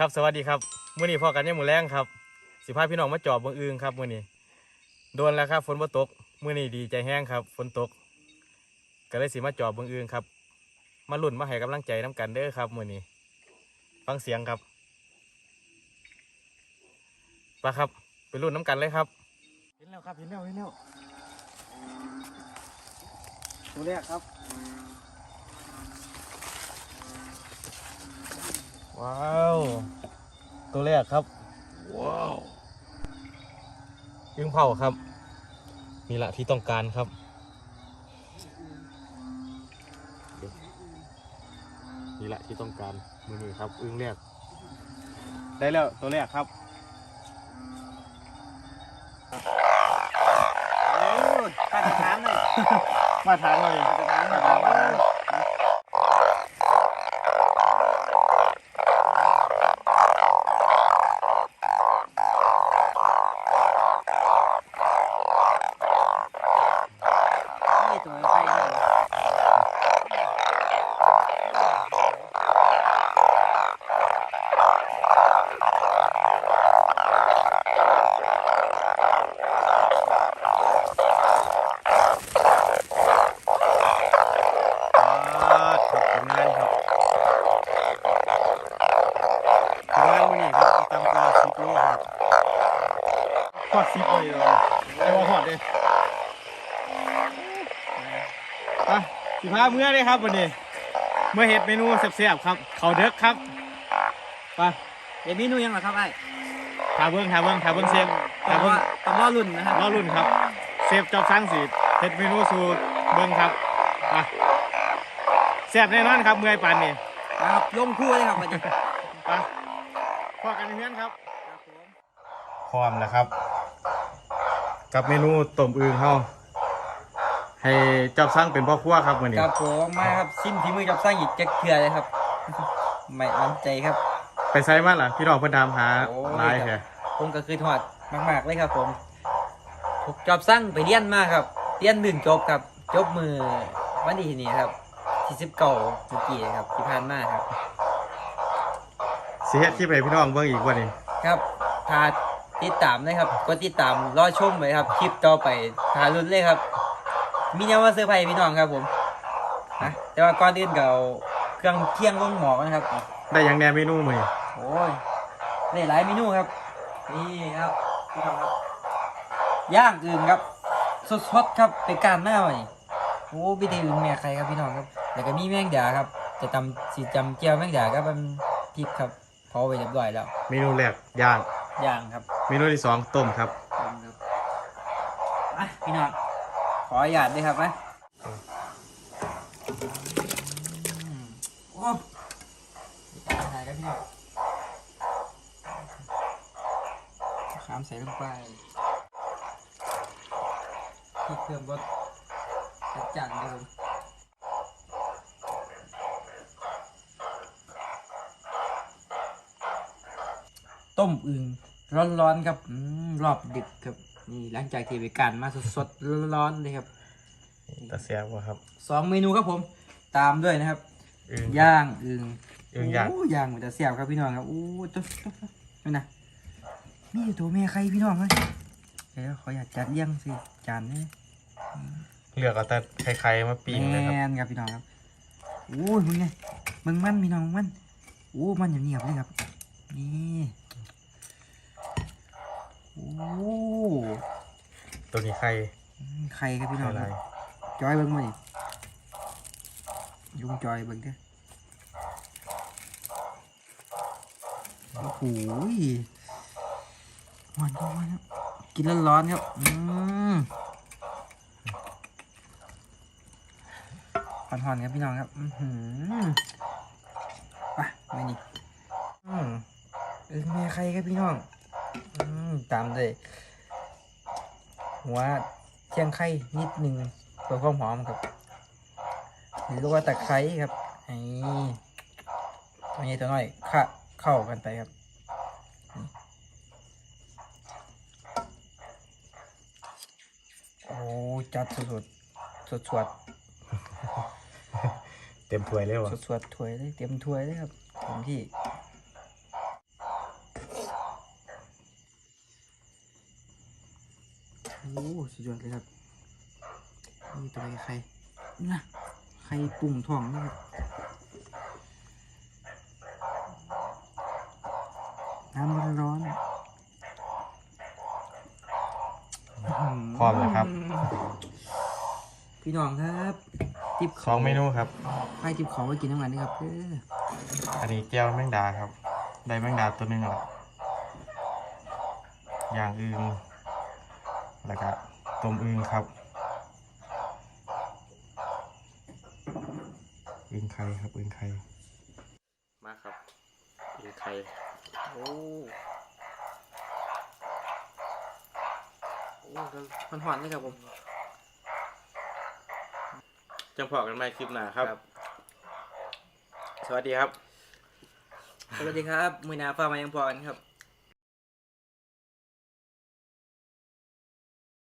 ครับสวัสดีครับมื้อนี้พอกันยังมือแรงครับ สิพาพี่น้องมาจอบเบิ่งอึงครับมื้อนี้โดนแล้วครับฝนบ่ตกมื้อนี้ดีใจแห้งครับฝนตก ก็เลยสิมาจอบเบิ่งอึงครับ มาลุ้นมาให้กำลังใจน้กันเด้อครับมื้อนี้ ฟังเสียงครับไปครับไปลุ้นน้กันเลยครับ เห็นแล้วครับเห็นแล้วเห็นแล้วตัวแรกครับ ว้าว ตัวแรกครับ ว้าวยึงเผาครับนี่แหละที่ต้องการครับ นี่แหละที่ต้องการมือนี้ครับ อึ้งแรก ได้แล้วตัวแรกครับโอ้ยข้าจะถามเลยมาทานเลยจะถามจะถามเลย นี่ตัวใครเรานครับผลงานมือนี้ครับตามกว่าสิบโลครับทอดสิบเลยเหรอไม่ว่าทอดเลย อะสิพาเมื่อเลยครับวันนี้เมื่อเห็ดเมนูแซ่บๆครับเขาวเด็กครับไปเอ็มเมนูยังเหรอครับไอ้ถาเบิ้งถาเบิ้งถาเบิ้งเซฟต้ถาองเบิ้งว่าต้องรอรุ่นนะครับรอรุ่นครับเซฟจอบสร้างสีเห็ดเมนูสูตรเบิ้งครับไปแซ่บแน่นอนครับเมื่อยปานนี้นะครับลงคู่เลยครับวันนี้ไปพอกันเพื่อนครับครับผมพร้อมแล้วครับ กับเมนูต้มอึ่งเฮา ให้เจับสร้างเป็นพ่อครัวครับวันนี้ครับผมมาครับซิมที่มือจับสร้างหยิบแจ็คเกลือเลยครับ ไม่มั่นใจครับ ไปไซมาล่ะพี่น้องเพิ่นถามหาโอ้ย หลายแท้ผมก็คือถอดมากๆเลยครับผมผมจอบสร้างไปเรียนมาครับเรียนหนึ่งจบครับจบมือวันที่นี่ครับที่สิบเก้าเมื่อกี้ครับที่ผ่านมาครับ สิเฮ็ดคลิปให้พี่น้องเบิ่งอีกว่านี้ ครับถ้าติดตามเลยครับ ก็ติดตามรอชมเลยครับ คลิปต่อไปทารุนเลยครับ มีแนวว่าเซอร์ไพรส์พี่น้องครับผมนะแต่ว่าก่อนอื่นก็เอาเครื่องเคียงลงหมอกันครับ ได้หยังแหน่เมนูมื้อนี้โอ้ยได้หลายเมนูครับ นี่ครับพี่น้องครับย่างอื่นครับสดๆครับเป็นการหน้าใหม่โอ้พี่ตีอื่นแม่ใครครับพี่น้องครับแล้วก็มีแมงดาครับจะจำสีจำเจียวแมงดาครับมันพริกครับพอไปเรียบร้อยแล้ว เมนูแรกย่างย่างครับ เมนูที่สองต้มครับครับอะพี่น้อง ขออนุญาตด้วยครับนะโอ้ถ่ายครับพี่น้องขามใส่ลงไปพริกเพิ่มรสจัดจานเลยต้มอึ่งร้อนๆครับอืมรอบดึกครับ นี่หลังจากที่ไปการมาสดๆร้อนๆเลยครับตาแซ่บบ่ครับสองเมนูครับผม ตามด้วยนะครับอึ่งย่างอึ่งอึ่งย่างโย่างมันจะเสียบครับพี่น้องครับโอ้ตุ๊บตุ๊บตุ๊บนี่นะมีอยู่ตัวแม่ใครพี่น้องเลยเดี๋ยวขออยากจัดเลี้ยงสิจานนี้เลือกเอาแต่ไข่ๆมาปิ้งเลยครับแมนครับพี่น้องครับโอ้ยมึงไงมึงมันพี่น้องมันโอ้มันเหนียวๆเลยครับนี่โอ้ ตัวนี้ไข่อืมไข่ครับพี่น้องไข่คลารับยจอยเบิ้งมาดิลุงจอยเบิ้งเด้อโอ้โหหวานก็หวานครับกินแล้วร้อนครับอืมหอนๆครับพี่น้องครับ อือหือไปไม่นี่อืมเออแม่ใครครับพี่น้องอืม ตามเลยหัวเชียงไข่นิดหนึ่งเพื่อความหอมครับหรือว่าตะไคร้ครับไอ้ตัวนี้ตัวน้อยเข้าเข้ากันไปครับนี่โอ้จัดสุดๆสดสวดเต็มถ้วยเลยวะสดสวดๆถ้วยเลยเต็มถ้วยเลยครับเต็มที่ สุดยอดเลยครับนี่ตัวอะไรไข่นะไข่ปุ่งทองนี่ครับน้ำมันร้อนพร้อมแล้วครับ พี่น้องครับติบสองเมนูครับไข่ติบของไว้กินน้ำมันนี่ครับเด้ออันนี้แก้วแมงดาครับ ได้แมงดาตัวหนึงแล้วอย่างอื่น แล้วก็ต้มอึ่งครับอึ่งไข่ครับอึ่งไข่มาครับอึ่งไข่โอ้โอ้มันหอนเลยครับผมจังพอกันใหม่คลิปหน้าครับ สวัสดีครับ สวัสดีครับ มือหนาฟ้ามายังพอกันครับ